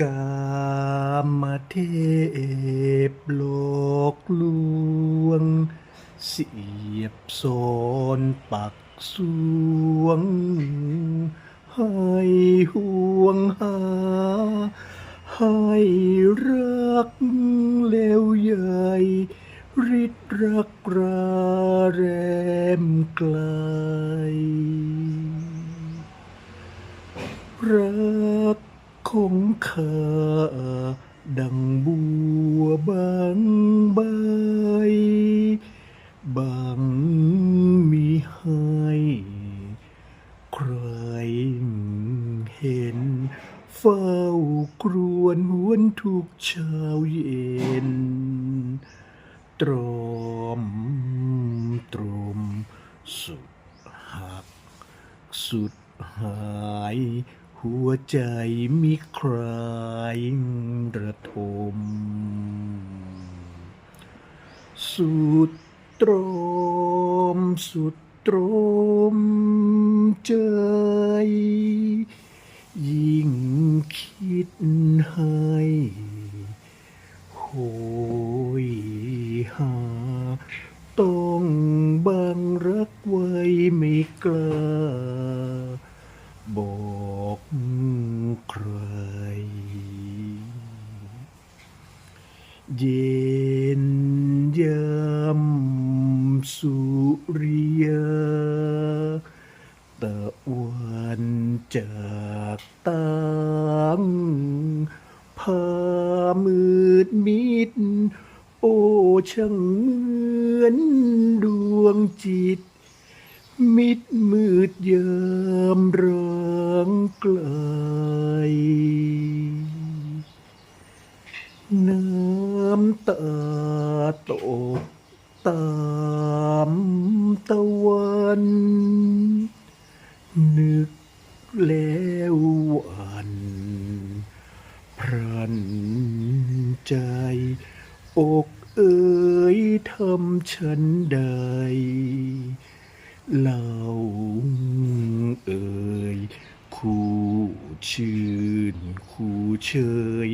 กามเทพโลกลวง เสียบโซนปักสวง ให้ห่วงหา ให้รักเลวใหญ่ริดรักราแรมไกลรัก ของข้าดังบัวบางใบ บางมีให้ใครเห็น เฝ้ากรวนหวนทุกเช้าเย็น ตรอมตรมสุดหัก สุดหาย หัวใจมีใครระทม สุดตรม สุดตรมใจยิ่งคิดให้โหยหา ต้องบังรักไว้ไม่กล้าบอกใคร เย็นยามสุริยาตะวันจากต่างพามืดมิด โอ้ช่างเหมือนดวงจิต มิดมืดเยามร้างไกลน้ำ ตาตกตามตะวันนึกแล้ววันพรันใจอกเอ๋ยทำฉันใดเล่า ชื่นคู่เชย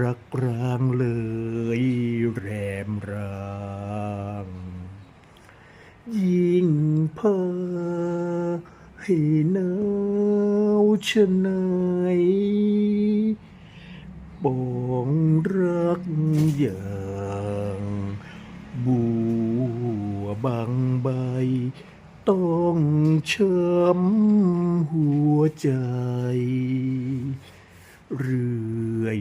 รักร้างเลยแรมรางยิ่งพาให้หนาวชะไหนปองรักอย่างบัวบางใบ ต้องช้ำหัวใจ เรื่อย